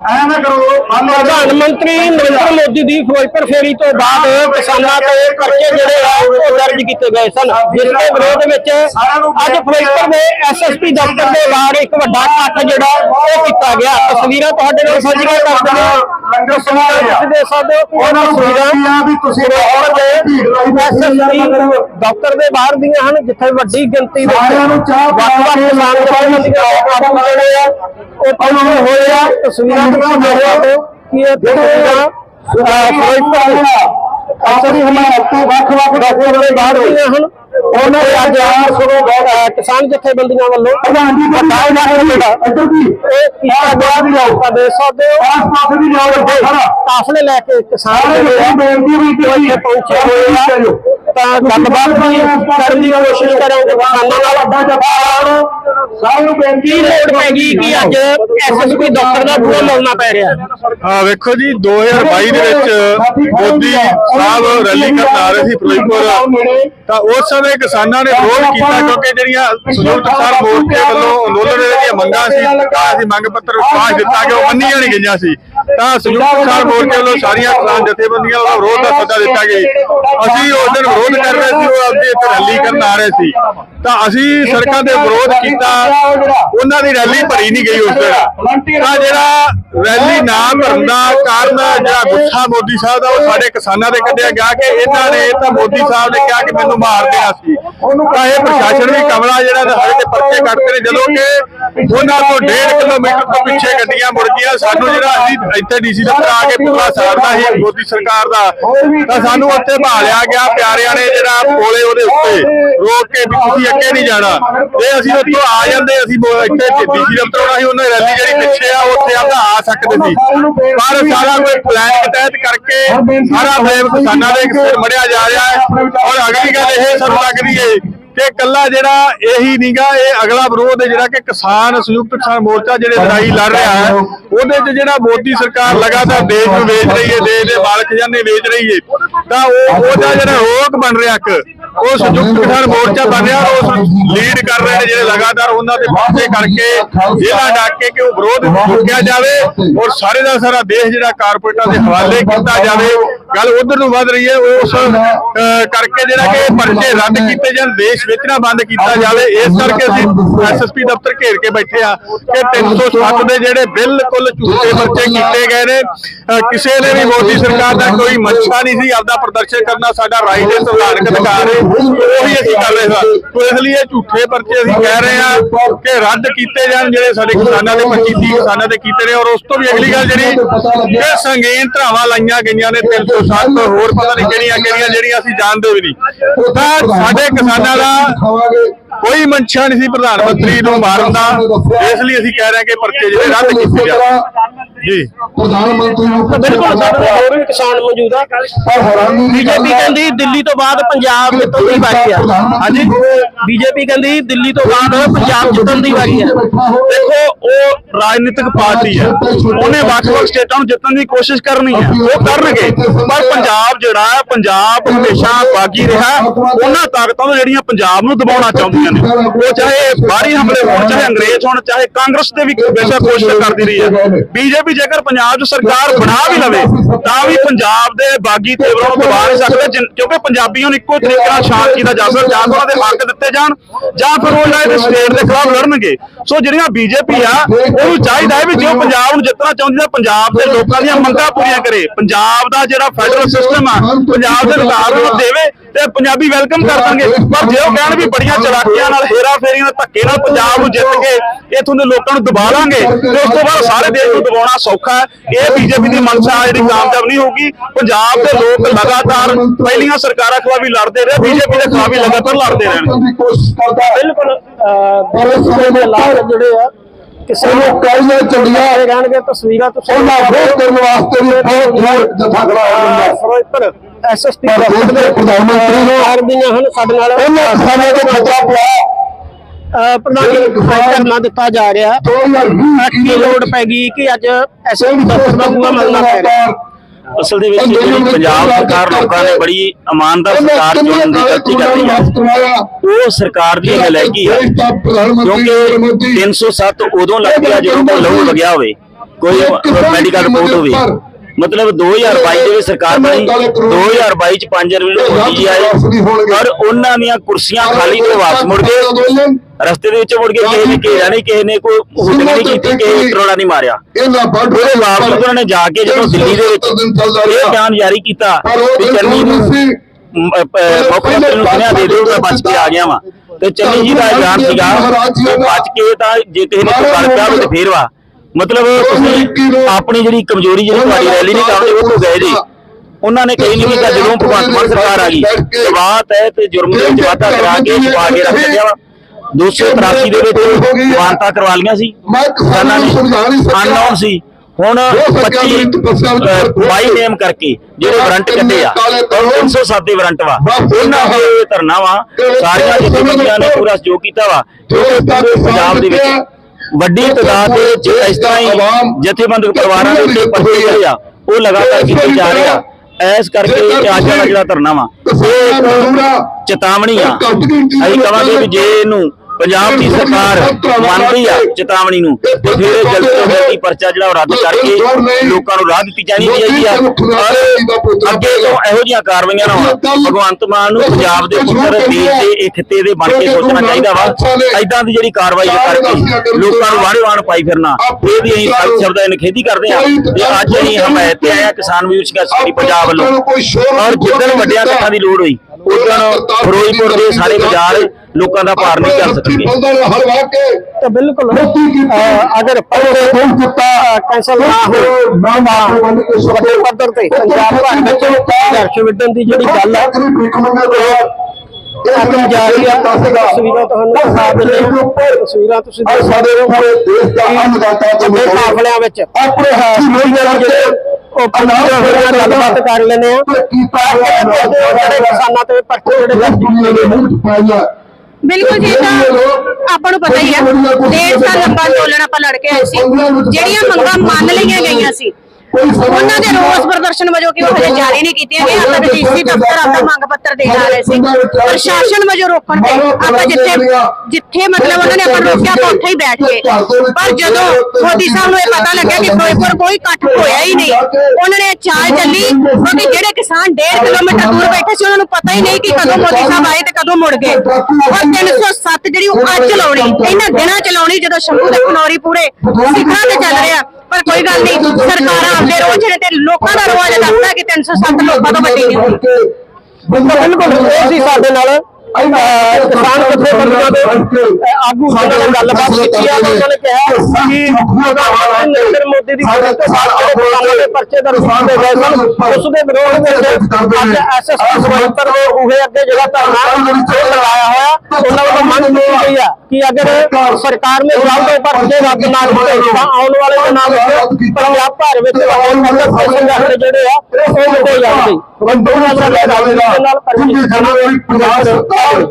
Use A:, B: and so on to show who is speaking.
A: ਕਰੋ
B: ਪ੍ਰਧਾਨ ਮੰਤਰੀ ਨਰਿੰਦਰ ਮੋਦੀ ਦੀ ਫਿਰੋਜ਼ਪੁਰ ਫੇਰੀ ਤੋਂ ਬਾਅਦ ਕਿਸਾਨਾਂ ਤੇ ਪਰਚੇ ਜਿਹੜੇ ਆ ਉਹ ਦਰਜ ਕੀਤੇ ਗਏ ਸਨ। ਜਿਸ ਦੇ ਵਿਰੋਧ ਵਿੱਚ ਅੱਜ ਫਿਰੋਜ਼ਪੁਰ ਦੇ ਐਸਐਸਪੀ ਦਫ਼ਤਰ ਦੇ ਬਾਹਰ ਇੱਕ ਵੱਡਾ ਇਕੱਠ ਜਿਹੜਾ ਉਹ ਕੀਤਾ ਗਿਆ। ਤਸਵੀਰਾਂ ਤੁਹਾਡੇ ਨਾਲ ਸਾਂਝੀਆਂ ਕਰਦੇ ਹਾਂ।
A: ਲੰਗਰ ਸਮਾਇਆ
B: ਤੁਸੀਂ ਦੇਖ ਸਕਦੇ ਹੋ
A: ਉਹਨਾਂ
B: ਉਹਨਾਂ
A: ਨੂੰ
B: ਤਸਵੀਰਾਂ
A: ਆ ਵੀ ਤੁਸੀਂ
B: ਫਿਰੋਜ਼ਪੁਰ ਦੇ ਐਸਐਸਪੀ
A: ਐਸਐਸਪੀ
B: ਦਫ਼ਤਰ ਦੇ ਬਾਹਰ ਦੀਆਂ ਹਨ ਜਿੱਥੇ ਵੱਡੀ ਗਿਣਤੀ
A: ਸਾਰਿਆਂ ਨੂੰ ਚਾਹ
B: ਜਿਹੜੇ ਆ। ਉਹ ਹੋਏ ਆ। ਤਸਵੀਰਾਂ ਹੋ ਇਹ ਤਸਵੀਰਾਂ ਅਹ, ਫਿਰੋਜ਼ਪੁਰ
A: ਆਪਣੀ ਹਮਾਇਤ ਤੋਂ ਵੱਖ-ਵੱਖ
B: ਦਫ਼ਤਰ ਦੇ ਬਾਹਰ ਹੋਈਆਂ ਹਨ ਉਹਨਾਂ ਦੇ ਅੱਜ ਅਹ, ਕਿਸਾਨ ਜਥੇਬੰਦੀਆਂ ਵੱਲੋਂ।
A: ਪ੍ਰਧਾਨ ਜੀ
B: ਵੱਡਾ ਇਲਾਕਾ ਜਿਹੜਾ
A: ਇੱਧਰ ਵੀ।
B: ਇਹ ਕੀਤਾ ਗਿਆ ਵੀ ਆਪਾਂ ਦੇਖ ਸਕਦੇ ਹੋ
A: ਆਸ ਪਾਸ ਵੀ ਜਾਓ ਇੱਥੇ ਖੜਾ।
B: ਕਾਫਲੇ ਲੈ ਕੇ ਕਿਸਾਨ
A: ਸਾਰੇ ਨੂੰ ਬੇਨਤੀ ਵੀ
B: ਇੱਥੇ ਪਹੁੰਚੇ ਹੋਏ ਆ ਤਾਂ ਗੱਲਬਾਤ ਵੀ ਕਰਨ ਦੀ ਕੋਸ਼ਿਸ਼ ਕਰਾਂਗੇ। ਕਿਸਾਨਾਂ ਨਾਲ
A: ਅੱਡਾ ਜੱਫਾ ਸਭ ਨੂੰ ਬੇਨਤੀ
B: ਕੀ ਲੋੜ ਪੈ ਗਈ ਕਿ ਅੱਜ ਐਸਐਸਪੀ ਦਫ਼ਤਰ ਦਾ ਬੂਹਾ ਲਾਉਣਾ ਪੈ ਰਿਹਾ?
C: ਹਾਂ ਵੇਖੋ ਜੀ 2022 ਦੇ ਵਿੱਚ ਮੋਦੀ ਸਾਹਿਬ ਰੈਲੀ ਕਰਨ ਆ ਰਹੇ ਸੀ ਫਿਰੋਜ਼ਪੁਰ ਤਾਂ ਉਸ ਸਮੇਂ ਕਿਸਾਨਾਂ ਨੇ ਵਿਰੋਧ ਕੀਤਾ ਕਿਉਂਕਿ ਜਿਹੜੀਆਂ ਸੰਯੁਕਤ ਕਿਸਾਨ ਮੋਰਚੇ ਵੱਲੋਂ ਅੰਦੋਲਨ ਦੇ ਜਿਹੜੀਆਂ ਮੰਗਾਂ ਸੀ ਤਾਂ ਅਸੀਂ ਮੰਗ ਪੱਤਰ ਪਾਸ ਦਿੱਤਾ ਕਿ ਉਹ ਮੰਨੀਆਂ ਨਹੀਂ ਗਈਆਂ ਸੀ। ਤਾਂ ਸੰਯੁਕਤ ਕਿਸਾਨ ਮੋਰਚੇ ਵੱਲੋਂ ਸਾਰੀਆਂ ਕਿਸਾਨ ਜਥੇਬੰਦੀਆਂ ਵੱਲੋਂ ਵਿਰੋਧ ਦਾ ਸੱਦਾ ਦਿੱਤਾ ਗਿਆ ਅਸੀਂ ਉਸ ਦਿਨ ਵਿਰੋਧ ਕਰ ਰਹੇ ਸੀ ਉਹ ਆਪਣੀ ਇੱਥੇ ਰੈਲੀ ਕਰਨ ਆ ਰਹੇ ਸੀ। ਤਾਂ ਅਸੀਂ ਸੜਕਾਂ ਤੇ ਵਿਰੋਧ ਕੀਤਾ ਉਹਨਾਂ ਦੀ ਰੈਲੀ ਭਰੀ ਨਹੀਂ ਗਈ ਉਸ ਦਿਨ। ਤਾਂ ਜਿਹੜਾ ਰੈਲੀ ਨਾ ਭਰਨ ਦਾ ਕਾਰਨ ਜਿਹੜਾ ਗੁੱਸਾ ਮੋਦੀ ਸਾਹਿਬ ਦਾ ਉਹ ਸਾਡੇ ਕਿਸਾਨਾਂ ਤੇ ਕੱਢਿਆ ਗਿਆ ਕਿ ਇਹਨਾਂ ਨੇ ਤਾਂ ਮੋਦੀ ਸਾਹਿਬ ਨੇ ਕਿਹਾ ਕਿ ਮੈਨੂੰ ਮਾਰ ਦੇਣਾ ਸੀ। ਤਾਂ ਇਹ ਪ੍ਰਸ਼ਾਸਨ ਵੀ ਕਮਲਾ ਜਿਹੜਾ ਸਾਡੇ ਤੇ ਪਰਚੇ ਕੱਟਦੇ ਨੇ ਜਦੋਂ ਕਿ ਉਹਨਾਂ ਤੋਂ 1.5 ਕਿਲੋਮੀਟਰ ਤੋਂ ਪਿੱਛੇ ਗੱਡੀਆਂ ਮੁੜ ਗਈਆਂ। ਸਾਨੂੰ ਜਿਹੜਾ ਅਸੀਂ ਇੱਥੇ ਡੀਸੀ ਦਫ਼ਤਰ ਆ ਕੇ ਪੂਰਾ ਸਾੜਨਾ ਸੀ, ਮੋਦੀ ਸਰਕਾਰ ਦਾ, ਤਾਂ ਸਾਨੂੰ ਉੱਥੇ ਭਾਲਿਆ ਗਿਆ। ਪਿਆਰਿਆਂ ਨੇ ਜਿਹੜਾ ਕੋਲੇ ਉਹਦੇ ਉੱਤੇ ਰੋਕ ਕੇ ਵੀ ਤੁਸੀਂ ਅੱਗੇ ਨਹੀਂ ਜਾਣਾ। ਤੇ ਅਸੀਂ ਉੱਥੋਂ ਆ ਜਾਂਦੇ, ਅਸੀਂ ਇੱਥੇ ਡੀਸੀ ਦਫ਼ਤਰ ਆਉਣਾ ਸੀ, ਉਹਨਾਂ ਦੀ ਰੈਲੀ ਜਿਹੜੀ ਪਿੱਛੇ ਆ, ਉੱਥੇ ਆਪਾਂ ਆ ਸਕਦੇ ਸੀ। ਪਰ ਸਾਰਾ ਕੋਈ ਪਲਾਨ ਤਹਿਤ ਕਰਕੇ ਸਾਰਾ ਫੇਮ ਕਿਸਾਨਾਂ ਦੇ ਸਿਰ ਮੜਿਆ ਜਾ ਰਿਹਾ ਹੈ। ਔਰ ਅਗਲੀ ਗੱਲ ਇਹ ਸਾਨੂੰ ਲੱਗਦੀ ਹੈ ਕਿ ਕੱਲਾ ਜਿਹੜਾ ਇਹੀ ਨਹੀਂਗਾ ਇਹ ਅਗਲਾ ਵਿਰੋਧ ਜਿਹੜਾ ਕਿ ਕਿਸਾਨ ਸੰਯੁਕਤ ਕਿਸਾਨ ਮੋਰਚਾ ਜਿਹੜੇ ਲੜਾਈ ਲੜ ਰਿਹਾ ਹੈ, ਉਹਦੇ 'ਚ ਜਿਹੜਾ ਮੋਦੀ ਸਰਕਾਰ ਲਗਾਤਾਰ ਦੇਸ਼ ਨੂੰ ਵੇਚ ਰਹੀ ਹੈ, ਦੇਸ਼ ਦੇ ਮਾਲ ਖਜ਼ਾਨੇ ਵੇਚ ਰਹੀ ਹੈ, ਤਾਂ ਉਹ ਉਹਦਾ ਜਿਹੜਾ ਰੋਕ ਬਣ ਰਿਹਾ ਇੱਕ, ਉਹ ਸੰਯੁਕਤ ਕਿਸਾਨ ਮੋਰਚਾ ਬਣ ਰਿਹਾ ਉਸ ਲੀਡ ਕਰ ਰਹੇ ਨੇ ਜਿਹੜੇ ਲਗਾਤਾਰ ਉਹਨਾਂ ਦੇ ਪਾਸੇ ਕਰਕੇ ਜਿਹੜਾ ਡਾਕ ਕੇ ਕਿ ਉਹ ਵਿਰੋਧ ਰੁਕਿਆ ਜਾਵੇ ਔਰ ਸਾਰੇ ਦਾ ਸਾਰਾ ਦੇਸ਼ ਜਿਹੜਾ ਕਾਰਪੋਰੇਟਾਂ ਦੇ ਹਵਾਲੇ ਕੀਤਾ ਜਾਵੇ ਗੱਲ ਉਧਰ ਨੂੰ ਵੱਧ ਰਹੀ ਹੈ ਉਸ ਕਰਕੇ ਜਿਹੜਾ ਕਿ ਪਰਚੇ ਰੱਦ ਕੀਤੇ ਜਾਣ ਦੇਸ਼ ਵੇਚਣਾ ਬੰਦ ਕੀਤਾ ਜਾਵੇ ਇਸ ਕਰਕੇ ਅਸੀਂ ਐਸਐਸਪੀ ਦਫ਼ਤਰ ਘੇਰ ਕੇ ਬੈਠੇ ਆ ਕਿ 307 ਦੇ ਜਿਹੜੇ ਬਿਲਕੁਲ ਝੂਠੇ ਪਰਚੇ ਕੀਤੇ ਗਏ ਨੇ ਕਿਸੇ ਨੇ ਵੀ ਮੋਦੀ ਸਰਕਾਰ ਦਾ ਕੋਈ ਮਨਸ਼ਾ ਨਹੀਂ ਸੀ ਆਪਦਾ ਪ੍ਰਦਰਸ਼ਨ ਕਰਨਾ ਸਾਡਾ ਰਾਈਟ ਹੈ ਸੰਵਿਧਾਨਕ ਅਧਿਕਾਰ ਹੈ ਉਹੀ ਅਸੀਂ ਕਰ ਰਹੇ ਹਾਂ। ਤੋ ਇਸ ਲਈ ਇਹ ਝੂਠੇ ਪਰਚੇ ਅਸੀਂ ਕਹਿ ਰਹੇ ਹਾਂ ਕਿ ਰੱਦ ਕੀਤੇ ਜਾਣ ਜਿਹੜੇ ਸਾਡੇ ਕਿਸਾਨਾਂ ਦੇ 25 30 ਕਿਸਾਨਾਂ ਦੇ ਕੀਤੇ ਨੇ ਔਰ ਉਸ ਤੋਂ ਵੀ ਅਗਲੀ ਗੱਲ ਜਿਹੜੀ ਕਿ ਸੰਗੀਨ ਧਰਾਵਾਂ ਲਾਈਆਂ ਗਈਆਂ ਨੇ 307 ਹੋਰ ਪਤਾ ਨਹੀਂ ਕਿਹੜੀਆਂ ਕਿਹੜੀਆਂ ਜਿਹੜੀਆਂ ਅਸੀਂ ਜਾਣਦੇ ਵੀ ਨਹੀਂ। ਤਾਂ ਸਾਡੇ ਕਿਸਾਨਾਂ ਦਾ ਕੋਈ ਮਨਸ਼ਾ ਨਹੀਂ ਸੀ ਪ੍ਰਧਾਨ ਮੰਤਰੀ ਨੂੰ ਮਾਰਨ ਦਾ। ਇਸ ਲਈ ਅਸੀਂ ਕਹਿ ਰਹੇ ਹਾਂ ਕਿ ਪਰਚੇ ਜਿਹੜੇ ਰੱਦ ਕੀਤੇ ਜਾਣ। ਜੀ।
A: ਪ੍ਰਧਾਨ ਮੰਤਰੀ ਨੂੰ
B: ਬਿਲਕੁਲ ਸਾਡੇ ਹੋਰ ਵੀ ਕਿਸਾਨ ਮੌਜੂਦ ਆ। ਬੀਜੇਪੀ ਕਹਿੰਦੀ ਦਿੱਲੀ ਤੋਂ ਬਾਅਦ ਪੰਜਾਬ ਜਿੱਤਣ ਦੀ ਵਾਰੀ ਆ। ਹਾਂਜੀ। ਬੀਜੇਪੀ ਕਹਿੰਦੀ ਦਿੱਲੀ ਤੋਂ ਬਾਅਦ ਪੰਜਾਬ ਜਿੱਤਣ ਦੀ ਵਾਰੀ ਆ।
C: ਦੇਖੋ ਉਹ ਰਾਜਨੀਤਿਕ ਪਾਰਟੀ ਹੈ ਉਹਨੇ ਵੱਖ-ਵੱਖ ਸਟੇਟਾਂ ਨੂੰ ਜਿੱਤਣ ਦੀ ਕੋਸ਼ਿਸ਼ ਕਰਨੀ ਹੈ ਉਹ ਕਰਨਗੇ। ਪਰ ਪੰਜਾਬ ਜਿਹੜਾ ਹੈ ਪੰਜਾਬ ਹਮੇਸ਼ਾ ਬਾਗੀ ਰਿਹਾ। ਉਹਨਾਂ ਤਾਕਤਾਂ ਤੋਂ ਜਿਹੜੀਆਂ ਪੰਜਾਬ ਨੂੰ ਦਬਾਉਣਾ ਚਾਹੁੰਦੀਆਂ ਨੇ। ਉਹ ਚਾਹੇ ਬਾਹਰੀ ਹਮਲੇ ਹੋਣ ਚਾਹੇ ਅੰਗਰੇਜ਼ ਹੋਣ ਚਾਹੇ ਕਾਂਗਰਸ ਤੇ ਵੀ ਬੇਸ਼ੱਕ ਕੋਸ਼ਿਸ਼ ਕਰਦੀ ਰਹੀ ਹੈ। ਬੀਜੇਪੀ ਜੇਕਰ ਪੰਜਾਬ 'ਚ ਸਰਕਾਰ ਬਣਾ ਵੀ ਲਵੇ ਤਾਂ ਵੀ ਪੰਜਾਬ ਦੇ ਬਾਗੀ ਤੇਵਰਾਂ ਨੂੰ ਦਬਾ ਨਹੀਂ ਸਕਦੇ ਕਿਉਂਕਿ ਪੰਜਾਬੀਆਂ ਨੂੰ ਇੱਕੋ ਤਰੀਕੇ ਨਾਲ ਸ਼ਾਂਤ ਕੀਤਾ ਜਾ ਸਕਦਾ ਜਾਂ ਤਾਂ ਉਹਨਾਂ ਦੇ ਹੱਕ ਦਿੱਤੇ ਜਾਣ ਜਾਂ ਫਿਰ ਉਹ ਜਿਹੜੇ ਸਟੇਟ ਦੇ ਖਿਲਾਫ ਲੜਨਗੇ। ਸੋ ਜਿਹੜੀਆਂ ਬੀਜੇਪੀ ਆ ਉਹਨੂੰ ਚਾਹੀਦਾ ਹੈ ਵੀ ਜੇ ਪੰਜਾਬ ਨੂੰ ਜਿੱਤਣਾ ਚਾਹੁੰਦੀ ਤਾਂ ਪੰਜਾਬ ਦੇ ਲੋਕਾਂ ਦੀਆਂ ਮੰਗਾਂ ਪੂਰੀਆਂ ਕਰੇ। ਪੰਜਾਬ ਦਾ ਜਿਹੜਾ ਫੈਡਰਲ ਸਿਸਟਮ ਆ ਪੰਜਾਬ ਦੇ ਵਿਕਾਸ ਨੂੰ ਦੇਵੇ ਤੇ ਪੰਜਾਬੀ ਵੈਲਕਮ ਕਰ ਦੇਣਗੇ। ਪਰ ਜੇ ਉਹ ਕਹਿਣ ਵੀ ਬੜੀਆਂ ਚਲਾਕੀਆਂ ਨਾਲ ਹੇਰਾ ਫੇਰੀਆਂ ਨਾਲ ਧੱਕੇ ਨਾਲ ਪੰਜਾਬ ਨੂੰ ਜਿੱਤ ਕੇ ਇਥੋਂ ਦੇ ਲੋਕਾਂ ਨੂੰ ਦਬਾ ਲਾਂਗੇ ਤੇ ਉਸ ਤੋਂ ਬਾਅਦ ਸਾਰੇ ਦੇਸ਼ ਨੂੰ ਦਬਾਉਣਾ ਸੌਖਾ ਹੈ। ਇਹ ਬੀਜੇਪੀ ਦੀ ਮਨਸ਼ਾ ਜਿਹੜੀ ਕਾਮਯਾਬ ਨਹੀਂ ਹੋਊਗੀ। ਪੰਜਾਬ ਦੇ ਲੋਕ ਲਗਾਤਾਰ ਪਹਿਲੀਆਂ ਸਰਕਾਰਾਂ ਖਿਲਾਫ ਵੀ ਲੜਦੇ ਰਹੇ ਬੀਜੇਪੀ ਦੇ ਖਿਲਾਫ ਵੀ ਲਗਾਤਾਰ ਲੜਦੇ ਰਹਿਣਗੇ
B: ਬਿਲਕੁਲ ਜਿਹੜੇ ਆ ਕਿਸੇ ਨੂੰ
A: ਕਾਲੀਆਂ ਚੰਡੀਆਂ
B: ਰਹਿਣਗੇ ਤਸਵੀਰਾਂ ਤੁਸੀਂ
A: ਉਹਨਾਂ ਵੋਟ ਕਰਨ ਵਾਸਤੇ ਵੀ ਬਹੁਤ ਦੂਰ ਜਥਾ ਖੜਾ ਹੋ ਜਾਂਦਾ
B: ਫਿਰੋਜ਼ਪੁਰ ਐਸਐਸਪੀ
A: ਪਰ ਦੇਸ਼ ਦੇ ਪ੍ਰਧਾਨ ਮੰਤਰੀ ਨੂੰ
B: ਆਰਦੀਆਂ ਹਨ ਸਾਡੇ ਨਾਲ।
A: ਉਹਨਾਂ ਕਿਸਾਨਾਂ ਦੇ ਖੱਜਾ ਪਿਆ।
B: ਅਹ, ਪ੍ਰਧਾਨ ਜੀ ਧਰਨਾ ਦਿੱਤਾ ਜਾ ਰਿਹਾ।
A: 2020
B: ਕੀ ਲੋੜ ਪੈ ਗਈ ਕਿ ਅੱਜ ਐਸਐਸਪੀ ਦਫ਼ਤਰ ਦਾ ਬੂਹਾ ਮਿਲਣਾ ਪੈ ਰਿਹਾ।
D: ਅਸਲ ਦੇ ਵਿੱਚ ਜਿਹੜੀ ਪੰਜਾਬ ਸਰਕਾਰ ਲੋਕਾਂ ਨੇ ਬੜੀ ਇਮਾਨਦਾਰ ਸਰਕਾਰ ਚੁਣਨ ਦੀ ਗਲਤੀ ਕਰਦੀ ਹੈ। ਉਹ ਸਰਕਾਰ ਦੀ ਨਲਾਇਕੀ ਹੈ। ਕਿਉਂਕਿ 307 ਉਦੋਂ ਲੱਗਦੀ ਆ ਜਦੋਂ ਲਹੂ ਵਗਿਆ ਹੋਵੇ। ਕੋਈ ਮੈਡੀਕਲ ਰਿਪੋਰਟ ਹੋਵੇ। ਮਤਲਬ 2022 ਦੇ ਵਿੱਚ ਸਰਕਾਰ ਬਣੀ 2022 ਚ 5 ਰੁਪਏ ਮੋਦੀ ਆਏ ਔਰ ਉਹਨਾਂ ਦੀਆਂ ਕੁਰਸੀਆਂ ਖਾਲੀ ਤੋਂ ਵਾਪਸ ਮੁੜ ਗਏ। ਰਸਤੇ ਦੇ ਵਿੱਚ ਮੁੜ ਕੇ ਕਿਸੇ ਨੇ ਘੇਰਿਆ ਨਹੀਂ ਕਿਸੇ ਨੇ ਕੋਈ ਹੁੱਟ ਨਹੀਂ ਕੀਤੀ ਕਿਸੇ ਨੇ ਕਰੋੜਾ ਨਹੀਂ ਮਾਰਿਆ। ਉਹਦੇ ਬਾਵਜੂਦ ਉਹਨਾਂ ਨੇ ਜਾ ਕੇ ਜਦੋਂ ਦਿੱਲੀ ਦੇ ਵਿੱਚ ਇਹ ਬਿਆਨ ਜਾਰੀ ਕੀਤਾ ਵੀ ਚੰਨੀ ਨੂੰ ਮ- ਅ, ਪ- ਮੁੱਖ ਮੰਤਰੀ ਨੂੰ ਸੁਨੇਹਾ ਦੇ ਦਿਓ ਮੈਂ ਬਚ ਕੇ ਆ ਗਿਆ ਵਾਂ। ਤੇ ਚੰਨੀ ਜੀ ਦਾ ਬਿਆਨ ਸੀਗਾ ਕਿ ਬਚ ਕੇ ਤਾਂ ਜੇ ਕਿਸੇ ਨੇ ਕੋਈ ਗੱਲ ਪਿਆ ਤੇ ਫੇਰ ਵਾ। ਮਤਲਬ ਤੁਸੀਂ ਆਪਣੀ ਜਿਹੜੀ ਕਮਜ਼ੋਰੀ ਜਿਹੜੀ ਤੁਹਾਡੀ ਰੈਲੀ ਨਹੀਂ ਕਰਦੇ ਉਹ ਤੋਂ ਗਏ ਜੀ। ਉਹਨਾਂ ਨੇ ਕਹੀ ਨਹੀਂ ਕੀਤਾ ਜਦੋਂ ਭਗਵੰਤ ਮਾਨ ਸਰਕਾਰ ਆ ਗਈ ਜਵਾਤ ਹੈ ਤੇ ਜੁਰਮ ਦੇ ਵਿੱਚ ਵਾਧਾ ਕਰਾ ਕੇ ਛੁਪਾ ਕੇ ਰੱਖ ਦਿਆ ਵਾ। 283 ਦੇ ਵਿੱਚ ਮਾਨਤਾ ਕਰਵਾ ਲੀਆਂ ਸੀ।
A: ਨਹੀਂ ਸਕਿਆ।
D: ਅਨਨੋਨ ਸੀ। ਹੁਣ 25 ਬਾਈ ਨੇਮ ਕਰਕੇ ਜਿਹੜੇ ਵਾਰੰਟ ਕੱਢੇ ਆ 307 ਦੇ ਵਾਰੰਟ ਵਾ। ਉਹਨਾਂ ਦੇ ਧਰਨਾ ਵਾ। ਸਾਰੀਆਂ ਜਥੇਬੰਦੀਆਂ ਨੇ ਪੂਰਾ ਸਹਿਯੋਗ ਕੀਤਾ ਵਾ। ਪੰਜਾਬ ਦੇ ਵਿੱਚ ਵੱਡੀ ਤਾਦਾਦ ਦੇ ਵਿੱਚ ਇਸ ਤਰ੍ਹਾਂ ਹੀ ਜਥੇਬੰਦਕ ਪਰਿਵਾਰਾਂ ਦੇ ਉੱਤੇ ਪਰਚੇ ਆ ਉਹ ਲਗਾਤਾਰ ਕੀਤੇ ਜਾ ਰਹੇ ਆ ਐਸ ਕਰਕੇ ਅੱਜ ਦਾ ਜਿਹੜਾ ਧਰਨਾ ਵਾ ਇਹ ਚੇਤਾਵਨੀ ਆ। ਅਸੀਂ ਕਹਾਂਗੇ ਵੀ ਜੇ ਇਹਨੂੰ ਪੰਜਾਬ ਦੀ ਸਰਕਾਰ ਮੰਨਦੀ ਆ ਚੇਤਾਵਨੀ ਨੂੰ। ਤੇ ਫਿਰ ਇਹ ਜਲਦ ਤੋਂ ਜਲਦੀ ਪਰਚਾ ਜਿਹੜਾ ਉਹ ਰੱਦ ਕਰਕੇ ਲੋਕਾਂ ਨੂੰ ਰਾਹ ਦਿੱਤੀ ਜਾਣੀ ਚਾਹੀਦੀ ਆ। ਔਰ ਅੱਗੇ ਤੋਂ ਇਹੋ ਜਿਹੀਆਂ ਕਾਰਵਾਈਆਂ ਨਾ ਹੋਣ। ਭਗਵੰਤ ਮਾਨ ਨੂੰ ਪੰਜਾਬ ਦੇ ਪੁੱਤਰ ਦੇਸ਼ ਦੇ ਇਹ ਖਿੱਤੇ ਦੇ ਬਣ ਕੇ ਸੋਚਣਾ ਚਾਹੀਦਾ ਵਾ। ਐਦਾਂ ਦੀ ਜਿਹੜੀ ਕਾਰਵਾਈ ਕਰਕੇ ਲੋਕਾਂ ਨੂੰ ਵਾੜੇ ਵਾਣ ਪਾਈ ਫਿਰਨਾ। ਇਹਦੀ ਅਸੀਂ ਸਖਤ ਸ਼ਬਦਾਂ ਨਾਲ ਖੇਦੀ ਕਰਦੇ ਆ। ਤੇ ਅੱਜ ਅਸੀਂ ਹਮਾਇਤ ਤੇ ਆਏ ਆ ਕਿਸਾਨ ਮਜ਼ਦੂਰ ਸੰਘਰਸ਼ ਕਮੇਟੀ ਪੰਜਾਬ ਵੱਲੋਂ। ਔਰ ਜਿੱਦਣ ਵੱਡਿਆਂ ਇਕੱਠਾਂ ਦੀ ਲੋੜ ਹੋਈ ਉਦੋਂ ਫਿਰੋਜ਼ਪੁਰ ਦੇ ਸਾਰੇ ਬਾਜ਼ਾਰ ਲੋਕਾਂ ਦਾ ਭਾਰ ਨਹੀਂ ਚੱਲ ਸਕਣਗੇ
A: ਹਲਵਾ ਕੇ
B: ਤਾਂ ਬਿਲਕੁਲ। ਅਗਰ ਕੈਂਸਲ ਨਾ ਹੋ। ਵੱਡੇ ਪੱਧਰ ਤੇ ਪੰਜਾਬ ਭਰ ਵਿੱਚ ਸੰਘਰਸ਼ ਵਿੱਢਣ ਦੀ ਜਿਹੜੀ ਗੱਲ ਹੈ ਆਪਣੀ ਜਾ ਰਹੀ ਹੈ ਤਸਵੀਰਾਂ ਤੁਹਾਨੂੰ ਦਿਖਾ ਦਿੰਦੇ ਤਸਵੀਰਾਂ ਤੁਸੀਂ ਦੇਖ
A: ਸਾਡੇ ਪੂਰੇ ਦੇਸ਼ ਦਾ ਅੰਨਦਾਤਾ ਤੇ
B: ਕਾਫਲਿਆਂ ਵਿੱਚ
A: ਆਪਣੇ ਹੱਥੀ ਨਹੀਂ ਜਿਹੜੇ
B: ਗੱਲਬਾਤ ਕਰ ਲੈਂਦੇ ਆ। ਕਿਸਾਨਾਂ ਤੇ ਜਿਹੜੇ
E: ਬਿਲਕੁਲ ਜੀ ਤਾਂ ਆਪਾਂ ਨੂੰ ਪਤਾ ਹੀ ਆ। ਡੇਢ ਸਾਲ ਲੰਬਾ ਅੰਦੋਲਨ ਆਪਾਂ ਲੜ ਕੇ ਆਏ ਸੀ। ਜਿਹੜੀਆਂ ਮੰਗਾਂ ਮੰਨ ਲਈਆਂ ਗਈਆਂ ਸੀ। ਉਹਨਾਂ ਦੇ ਰੋਸ ਪ੍ਰਦਰਸ਼ਨ ਵਜੋਂ ਕਿ ਉਹ ਹਜੇ ਜਾਰੀ ਨਹੀਂ ਕੀਤੀਆਂ ਗਈਆਂ ਆਪਾਂ ਡੀਸੀ ਦਫ਼ਤਰ ਆਪਣਾ ਮੰਗ ਪੱਤਰ ਦੇਣ ਆ ਰਹੇ ਸੀ। ਪ੍ਰਸ਼ਾਸਨ ਵਜੋਂ ਰੋਕਣ ਤੇ ਆਪਾਂ ਜਿੱਥੇ ਜਿੱਥੇ ਮਤਲਬ ਉਹਨਾਂ ਨੇ ਆਪਾਂ ਨੂੰ ਰੋਕਿਆ ਆਪਾਂ ਉੱਥੇ ਹੀ ਬੈਠ ਗਏ। ਪਰ ਜਦੋਂ ਮੋਦੀ ਸਾਹਿਬ ਨੂੰ ਇਹ ਪਤਾ ਲੱਗਿਆ ਕਿ ਫਿਰੋਜ਼ਪੁਰ ਕੋਈ ਇਕੱਠ ਹੋਇਆ ਹੀ ਨਹੀਂ। ਉਹਨਾਂ ਨੇ ਚਾਲ ਚੱਲੀ ਕਿਉਂਕਿ ਜਿਹੜੇ ਕਿਸਾਨ 1.5 ਕਿਲੋਮੀਟਰ ਦੂਰ ਬੈਠੇ ਸੀ ਉਹਨਾਂ ਨੂੰ ਪਤਾ ਹੀ ਨਹੀਂ ਕਿ ਕਦੋਂ ਮੋਦੀ ਸਾਹਿਬ ਆਏ ਤੇ ਕਦੋਂ ਮੁੜ ਗਏ। ਔਰ 307 ਜਿਹੜੀ ਉਹ ਅੱਜ ਲਾਉਣੀ ਇਹਨਾਂ ਦਿਨਾਂ ਚ ਲਾਉਣੀ ਜਦੋਂ ਸ਼ੰਭੂ ਦੇ ਖਨੌਰੀ ਪੂਰੇ ਸਿਖਰਾਂ ਤੇ ਚੱਲ ਰਿਹਾ। ਪਰ ਕੋਈ ਗੱਲ ਨਹੀਂ ਸਰਕਾਰਾਂ ਆਪਦੇ ਰੋਜ਼ ਨੇ ਤੇ ਲੋਕਾਂ ਦਾ ਰੋਜ਼ ਦੱਸਦਾ ਕਿ 307 ਲੋਕਾਂ ਤੋਂ ਵੱਡੀ ਨਹੀਂ
B: ਬਿਲਕੁਲ ਸੀ ਸਾਡੇ ਨਾਲ। ਕਿਸਾਨ ਜਥੇਬੰਦੀਆਂ ਦੇ ਅਹ, ਆਗੂ ਜਿਹਨਾਂ ਨਾਲ ਗੱਲਬਾਤ ਕੀਤੀ ਆ? ਉਹਨਾਂ ਨੇ ਕਿਹਾ ਕਿ ਪ੍ਰਧਾਨ ਮੰਤਰੀ ਨਰਿੰਦਰ ਮੋਦੀ ਦੀ ਕਿਸਾਨਾਂ ਦੇ ਪਰਚੇ ਦਰਜ ਕੀਤੇ ਗਏ ਸਨ ਉਸ ਦੇ ਵਿਰੋਧ ਵਿੱਚ ਅੱਜ ਐਸਐਸਪੀ ਸਵੰਤਰ ਦੇ ਉਹੇ ਅੱਗੇ ਜਿਹੜਾ ਧਰਨਾ ਲਗਾਇਆ ਹੋਇਆ ਉਹਨਾਂ ਮੰਗ ਕੀਤੀ ਗਈ ਆ ਕਿ ਅਗਰ ਸਰਕਾਰ ਨੇ ਜਲਦ ਤੋਂ ਪਰਚੇ ਰੱਦ ਨਾ ਕੀਤੇ ਤਾਂ ਆਉਣ ਵਾਲੇ ਦਿਨਾਂ ਵਿੱਚ ਪੰਜਾਬ ਭਰ ਵਿੱਚ ਸੰਘਰਸ਼ ਜਿਹੜੇ ਆ ਉਹ ਮਿਟੇ ਜਾਣਗੇ। ਬੰਦੋਬਸਤ ਨਾਲ
A: ਪੰਜਾਬ ਸਰਕਾਰ